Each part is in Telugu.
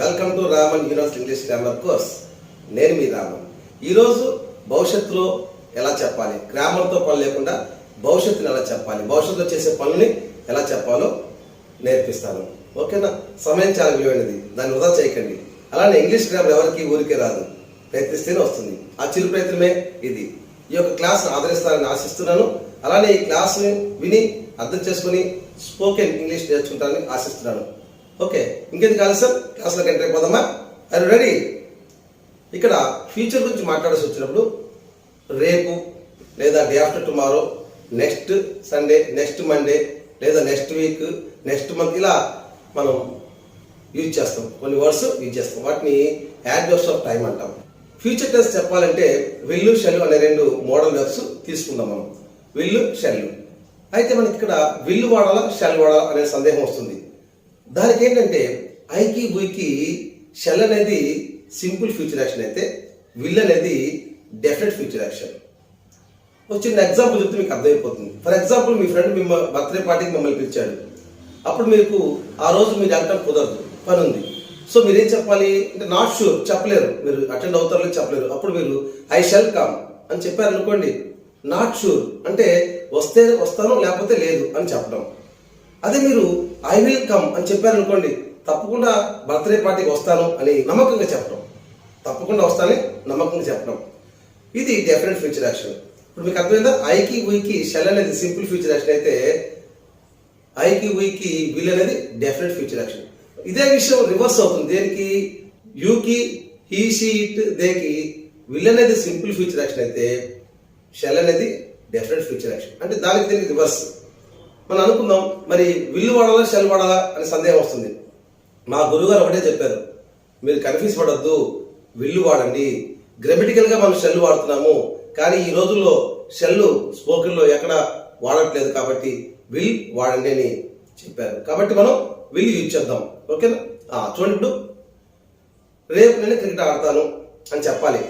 Welcome to Raman university English grammar course నేను మీ రామన్. ఈరోజు భవిష్యత్తులో ఎలా చెప్పాలి? గ్రామర్తో పని లేకుండా భవిష్యత్తుని ఎలా చెప్పాలి? భవిష్యత్తులో చేసే పనుల్ని ఎలా చెప్పాలో నేర్పిస్తాను. ఓకేనా? సమయం చాలా విలువైనది. దాన్ని వృధా చేయకండి. అలానే ఇంగ్లీష్ గ్రామర్ ఎవరికి ఊరికే రాదు. ప్రయత్నిస్తేనే వస్తుంది. ఆ చిరు ప్రయత్నమే ఇది. ఈ యొక్క క్లాస్ ఆదరిస్తారని ఆశిస్తున్నాను. అలానే ఈ క్లాస్ని విని అర్థం చేసుకుని స్పోకెన్ ఇంగ్లీష్ నేర్చుకుంటారని ఆశిస్తున్నాను. ఓకే ఇంకెందుకు ఆలస్యం? క్లాస్లోకి ఎంటర్ అయిపోదామా? అది రెడీ ఇక్కడ ఫ్యూచర్ గురించి మాట్లాడాల్సి వచ్చినప్పుడు రేపు లేదా day after tomorrow next Sunday next Monday లేదా నెక్స్ట్ వీక్ నెక్స్ట్ మంత్ ఇలా మనం యూజ్ చేస్తాం. కొన్ని వర్డ్స్ యూజ్ చేస్తాం. వాటిని యాడ్వర్స్ ఆఫ్ టైం అంటాం. ఫ్యూచర్ టెన్స్ చెప్పాలంటే విల్లు షెల్లు అనే రెండు మోడల్ వర్క్స్ తీసుకుందాం మనం. విల్లు షెల్లు అయితే మనకి ఇక్కడ విల్లు వాడాలా షెల్ వాడాలా అనే సందేహం వస్తుంది. దానికి ఏంటంటే ఐకి బుయ్కి షెల్ అనేది సింపుల్ ఫ్యూచర్ యాక్షన్ అయితే విల్ అనేది డెఫినెట్ ఫ్యూచర్ యాక్షన్. ఒక చిన్న ఎగ్జాంపుల్ చెప్తే మీకు అర్థమైపోతుంది. ఫర్ ఎగ్జాంపుల్ మీ ఫ్రెండ్ మిమ్మ బర్త్డే పార్టీకి మిమ్మల్ని పిలిచాడు. అప్పుడు మీకు ఆ రోజు మీరు వెళ్ళటం కుదరదు పని ఉంది. సో మీరేం చెప్పాలి? అంటే నాట్ షూర్ చెప్పలేరు. మీరు అటెండ్ అవుతారో చెప్పలేరు. అప్పుడు మీరు ఐ షెల్ కమ్ అని చెప్పారు అనుకోండి నాట్ షూర్ అంటే వస్తే వస్తాను లేకపోతే లేదు అని చెప్పడం. అదే మీరు ఐ విల్ కమ్ అని చెప్పారు అనుకోండి తప్పకుండా బర్త్డే పార్టీకి వస్తాను అని నమ్మకంగా చెప్పడం. తప్పకుండా వస్తానని నమ్మకంగా చెప్పడం. ఇది డెఫినెట్ ఫ్యూచర్ యాక్షన్ ఇప్పుడు మీకు అర్థమైందా? ఐకి ఉయికి షెల్ అనేది సింపుల్ ఫ్యూచర్ యాక్షన్ అయితే ఐకి ఉయికి విల్ అనేది డెఫినెట్ ఫ్యూచర్ యాక్షన్ ఇదే విషయం రివర్స్ అవుతుంది. దేనికి? యూకి హీ షీ ఇట్ దేకి విల్ అనేది సింపుల్ ఫ్యూచర్ యాక్షన్ అయితే షెల్ అనేది డెఫినెట్ ఫ్యూచర్ యాక్షన్ అంటే దానికి దీనికి రివర్స్ మనం అనుకుందాం మరి విల్లు వాడాలా షెల్ వాడాలా అనే సందేహం వస్తుంది. మా గురుగారు ఒకటే చెప్పారు మీరు కన్ఫ్యూజ్ పడద్దు విల్లు వాడండి. గ్రెమెటికల్గా మనం షెల్ వాడుతున్నాము కానీ ఈ రోజుల్లో షెల్ స్పోకెన్లో ఎక్కడ వాడట్లేదు కాబట్టి విల్ వాడండి అని చెప్పారు. కాబట్టి మనం విల్ యూజ్ చేద్దాం ఓకేనా? చూడండి ఇప్పుడు. రేపు నేను క్రికెట్ ఆడతాను అని చెప్పాలి.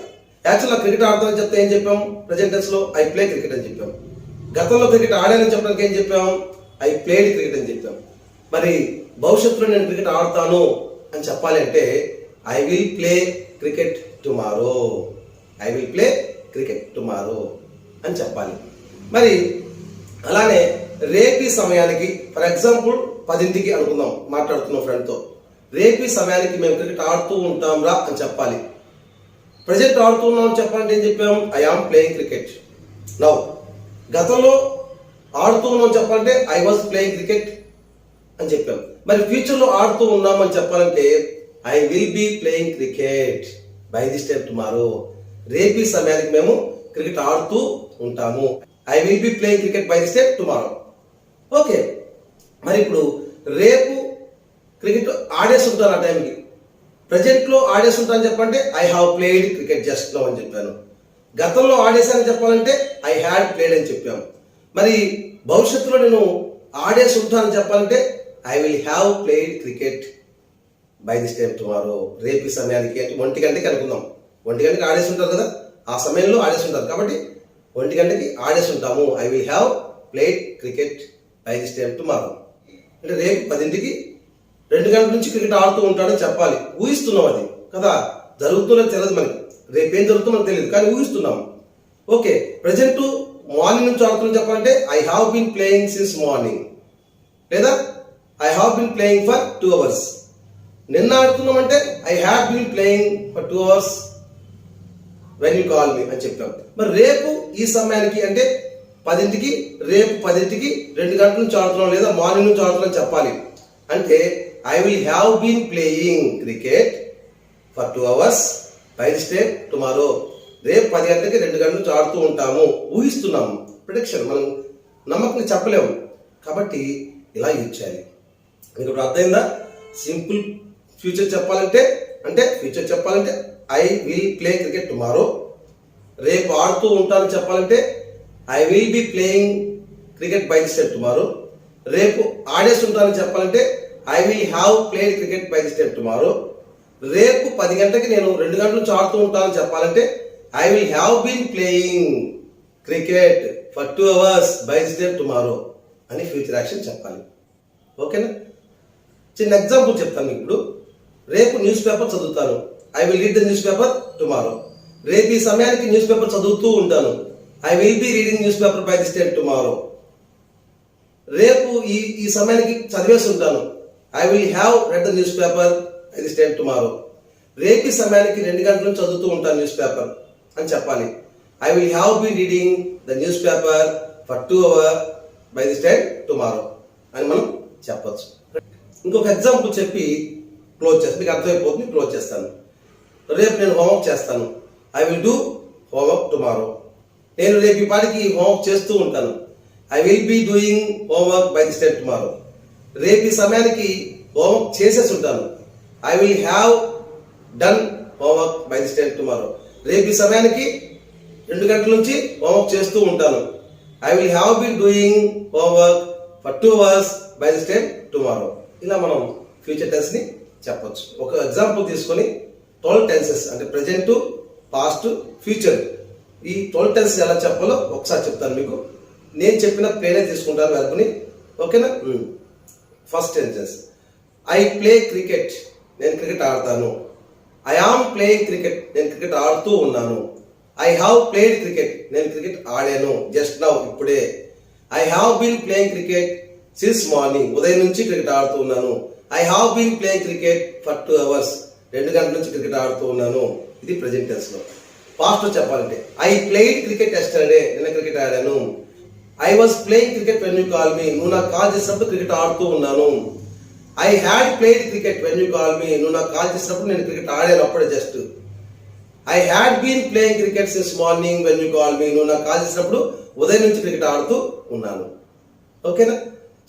యాక్చువల్గా క్రికెట్ ఆడతానని చెప్తే ఏం చెప్పాం? ప్రజెంట్లో ఐ ప్లే క్రికెట్ అని చెప్పాం. గతంలో క్రికెట్ ఆడానని చెప్పడానికి ఏం చెప్పాం? ఐ ప్లేడ్ క్రికెట్ అని చెప్పాం. మరి భవిష్యత్తులో నేను క్రికెట్ ఆడతాను అని చెప్పాలి అంటే I will play cricket tomorrow. I will play cricket tomorrow అని చెప్పాలి. మరి అలానే రేపీ సమయానికి ఫర్ ఎగ్జాంపుల్ పదింటికి అనుకుందాం మాట్లాడుతున్నాం ఫ్రెండ్తో. రేపీ సమయానికి మేము క్రికెట్ ఆడుతూ ఉంటాం రా అని చెప్పాలి. ప్రజెంట్ ఆడుతున్నాం అని చెప్పాలంటే ఏం చెప్పాం? I am playing cricket. Now గతంలో ఆడుతూ ఉన్నాం చెప్పాలంటే ఐ వాజ్ ప్లేయింగ్ క్రికెట్ అని చెప్పాం. మరి ఫ్యూచర్లో ఆడుతూ ఉన్నామని చెప్పాలంటే I will be playing cricket by this time tomorrow రేపీ సమయానికి మేము క్రికెట్ ఆడుతూ ఉంటాము. I will be playing cricket by this time tomorrow okay. మరి ఇప్పుడు రేపు క్రికెట్ ఆడేసి ఆ టైంకి ప్రజెంట్లో ఆడేసి ఉంటాను చెప్పంటే I have played cricket just now అని చెప్పాను. గతంలో ఆడేశానని చెప్పాలంటే ఐ హ్యాడ్ ప్లేడ్ అని చెప్పాము. మరి భవిష్యత్తులో నేను ఆడేసి ఉంటానని చెప్పాలంటే I will have played cricket by this time tomorrow. రేపు సమయానికి అంటే ఒంటి గంటకి అనుకుందాం. ఒంటి గంటకి ఆడేసి ఉంటారు కదా? ఆ సమయంలో ఆడేసి ఉంటారు. కాబట్టి ఒంటి గంటకి ఆడేసి ఉంటాము. I will have played cricket by this time tomorrow. అంటే రేపు పదింటికి రెండు గంటల నుంచి క్రికెట్ ఆడుతూ ఉంటాడని చెప్పాలి. ఊహిస్తున్నాం అది. కదా? జరుగుతున్నది తెలియదు మనకి. రేపు జరుగుతుందో మనకు తెలియదు. కానీ ఊహిస్తున్నాం. ఓకే ప్రజెంట్ మార్నింగ్ నుంచి ఆడుతున్నా చెప్పాలంటే I have been playing since morning లేదా? I have been playing for two hours నిన్న ఆడుతున్నామంటే I have been playing for two hours when you call me అని చెప్పాం. మరి రేపు ఈ సమయానికి అంటే పదింటికి రేపు పదింటికి రెండు గంటల నుంచి ఆడుతున్నాం లేదా మార్నింగ్ నుంచి ఆడుతున్నాం చెప్పాలి. అంటే I will have been playing cricket for two hours by this tomorrow రేపు పది గంటలకి రెండు గంటల నుంచి ఆడుతూ ఉంటాము. ఊహిస్తున్నాము. ప్రొడిక్షన్ మనం నమ్మకం చెప్పలేము. కాబట్టి ఇలా యూజ్ చేయాలి. మీకు ఇప్పుడు అర్థమైందా? సింపుల్ ఫ్యూచర్ చెప్పాలంటే అంటే ఫ్యూచర్ చెప్పాలంటే I will play cricket tomorrow రేపు ఆడుతూ ఉంటానని చెప్పాలంటే I will be playing cricket by the step tomorrow రేపు ఆడేసి ఉంటానని చెప్పాలంటే I will have played cricket by the step tomorrow రేపు పది గంటకి నేను రెండు గంటలు నుంచి ఆడుతూ చెప్పాలంటే I will have been playing cricket for two hours by the tomorrow అని ఫ్యూచర్ యాక్షన్ చెప్పాలి. ఓకేనా? చిన్న ఎగ్జాంపుల్ చెప్తాను ఇప్పుడు. రేపు న్యూస్ పేపర్ చదువుతాను. I will read the news paper tomorrow రేపు ఈ సమయానికి న్యూస్ పేపర్ చదువుతూ ఉంటాను. I will be reading news paper by this date tomorrow రేపు ఈ ఈ సమయానికి చదివేసి ఉంటాను. I will have read the news paper I this time tomorrow రేపు సమయానికి రెండు గంటల నుంచి చదువుతూ ఉంటాను న్యూస్ పేపర్ అని చెప్పాలి. I will have be reading the news paper for two hour by this time tomorrow అని మనం చెప్పచ్చు. ఇంకొక ఎగ్జాంపుల్ చెప్పి క్లోజ్ చేస్తాను మీకు అర్థమైపోతుంది క్లోజ్ చేస్తాను. రేపు నేను హోంవర్క్ చేస్తాను. I will do homework tomorrow నేను రేపు పాటికి హోంవర్క్ చేస్తూ ఉంటాను. I will be doing homework by this time tomorrow రేపు ఈ సమయానికి హోంవర్క్ చేసేసి ఉంటాను. I will have done homework by this time tomorrow రేపు ఈ సమయానికి రెండు గంటల నుంచి హోంవర్క్ చేస్తూ ఉంటాను. I will have be doing homework for two hours by this time tomorrow ఇలా మనం ఫ్యూచర్ టెన్స్ని చెప్పొచ్చు. ఒక ఎగ్జాంపుల్ తీసుకొని ట్వెల్వ్ టెన్సెస్ అంటే ప్రజెంట్ పాస్ట్ ఫ్యూచర్ ఈ ట్వెల్వ్ టెన్స్ ఎలా చెప్పాలో ఒకసారి చెప్తాను మీకు. నేను చెప్పిన పేరే తీసుకుంటాను వెర్బ్ని ఓకేనా? First tenses I play cricket నేను క్రికెట్ ఆడతాను. ఐ ఆమ్ ప్లేయింగ్ క్రికెట్ నేను క్రికెట్ ఆడుతూ ఉన్నాను. ఐ హావ్ ప్లేడ్ క్రికెట్ నేను క్రికెట్ ఆడాను. జస్ట్ నౌ ఇప్పుడే. I have been playing cricket since morning ఉదయం నుంచి క్రికెట్ ఆడుతూ ఉన్నాను. I have been playing cricket for two hours రెండు గంటల నుంచి క్రికెట్ ఆడుతూ ఉన్నాను. ఇది ప్రజెంట్ టెన్స్లో. పాస్ట్ చెప్పాలంటే ఐ ప్లేడ్ క్రికెట్ ఎస్టర్డే నిన్న క్రికెట్ ఆడాను. I was playing cricket when you call me నువ్వు నాకు కాల్ చేసినప్పుడు క్రికెట్ ఆడుతూ ఉన్నాను. I had played cricket when you call me నువ్వు నాకు కాల్ చేసినప్పుడు నేను క్రికెట్ ఆడాను అప్పుడే just I had been playing cricket since morning when you call me నువ్వు నాకు కాల్ చేసినప్పుడు ఉదయం నుంచి క్రికెట్ ఆడుతూ ఉన్నాను. ఓకేనా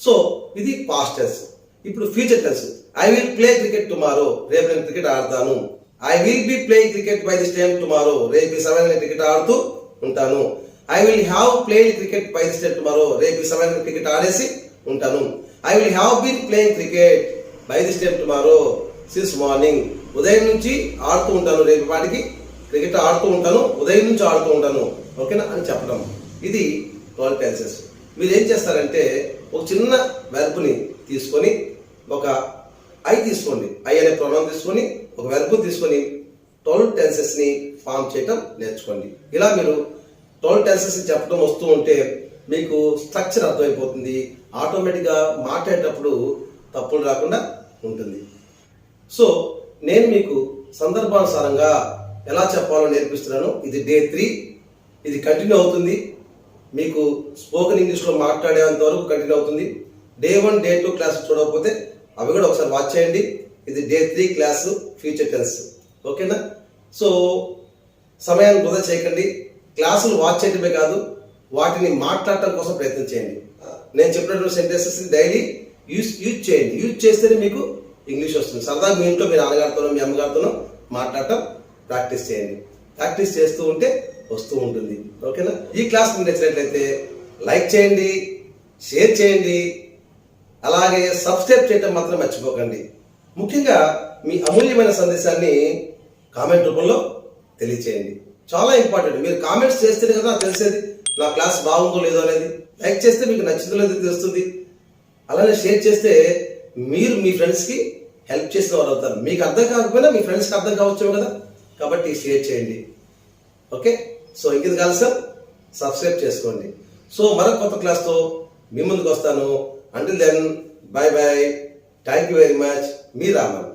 సో ఇది పాస్ట్ టెన్స్ ఇప్పుడు future tense I will play cricket tomorrow రేపు నేను క్రికెట్ ఆడతాను. I will be playing cricket by this time tomorrow రేపు ఈ నేను క్రికెట్ ఆడుతూ ఉంటాను. I will have playing cricket by this time tomorrow రేపు ఈ క్రికెట్ ఆడేసి ఉంటాను. I will have been playing cricket by this time tomorrow since morning ఉదయం నుంచి ఆడుతూ ఉంటాను రేపు వాటికి క్రికెట్ ఆడుతూ ఉంటాను ఉదయం నుంచి ఆడుతూ ఉంటాను. ఓకేనా అని చెప్పడం. ఇది ట్వెల్వ్ టెన్సెస్ మీరు ఏం చేస్తారంటే ఒక చిన్న వెర్బ్ని తీసుకొని ఒక ఐ తీసుకోండి. ఐ అనే ప్రొనౌన్ తీసుకొని ఒక వెర్బ్ తీసుకొని ట్వెల్వ్ టెన్సెస్ని ఫామ్ చేయటం నేర్చుకోండి. ఇలా మీరు ట్వెల్వ్ టెన్సెస్ చెప్పడం వస్తూ ఉంటే మీకు స్ట్రక్చర్ అర్థమైపోతుంది. ఆటోమేటిక్గా మాట్లాడేటప్పుడు తప్పులు రాకుండా ఉంటుంది. సో నేను మీకు సందర్భానుసారంగా ఎలా చెప్పాలో నేర్పిస్తున్నాను. ఇది డే త్రీ. ఇది కంటిన్యూ అవుతుంది. మీకు స్పోకెన్ ఇంగ్లీష్లో మాట్లాడేంత వరకు కంటిన్యూ అవుతుంది. Day one day two class చూడకపోతే అవి కూడా ఒకసారి వాచ్ చేయండి. ఇది day three class future tense ఓకేనా సో సమయాన్ని వృధా చేయకండి. క్లాసులు వాచ్ చేయడమే కాదు. వాటిని మాట్లాడటం కోసం ప్రయత్నం చేయండి. నేను చెప్పినటువంటి సెంటెన్సెస్ డైలీ యూజ్ యూజ్ చేయండి. యూజ్ చేస్తేనే మీకు ఇంగ్లీష్ వస్తుంది. సరదాగా మీ ఇంట్లో మీ నాన్నగారితోనో మీ అమ్మగారితోనో మాట్లాడటం ప్రాక్టీస్ చేయండి. ప్రాక్టీస్ చేస్తూ ఉంటే వస్తూ ఉంటుంది. ఓకేనా ఈ క్లాస్ మీకు నచ్చినట్లయితే లైక్ చేయండి షేర్ చేయండి అలాగే సబ్స్క్రైబ్ చేయటం మాత్రం మర్చిపోకండి. ముఖ్యంగా మీ అమూల్యమైన సందేశాన్ని కామెంట్ రూపంలో తెలియచేయండి. చాలా ఇంపార్టెంట్ మీరు కామెంట్స్ చేస్తేనే కదా తెలిసేది. నా క్లాస్ బాగుందో లేదో అనేది లైక్ చేస్తే మీకు నచ్చిందో లేదో తెలుస్తుంది. అలానే షేర్ చేస్తే మీరు మీ ఫ్రెండ్స్కి హెల్ప్ చేసిన వారు అవుతారు. మీకు అర్థం కాకపోయినా మీ ఫ్రెండ్స్కి అర్థం కావచ్చు కదా? కాబట్టి షేర్ చేయండి. ఓకే? సో ఇంకేది కాదు సార్. సబ్స్క్రైబ్ చేసుకోండి. సో మరొక కొత్త క్లాస్తో మీ ముందుకు వస్తాను. Until then bye bye thank you very much me Raman.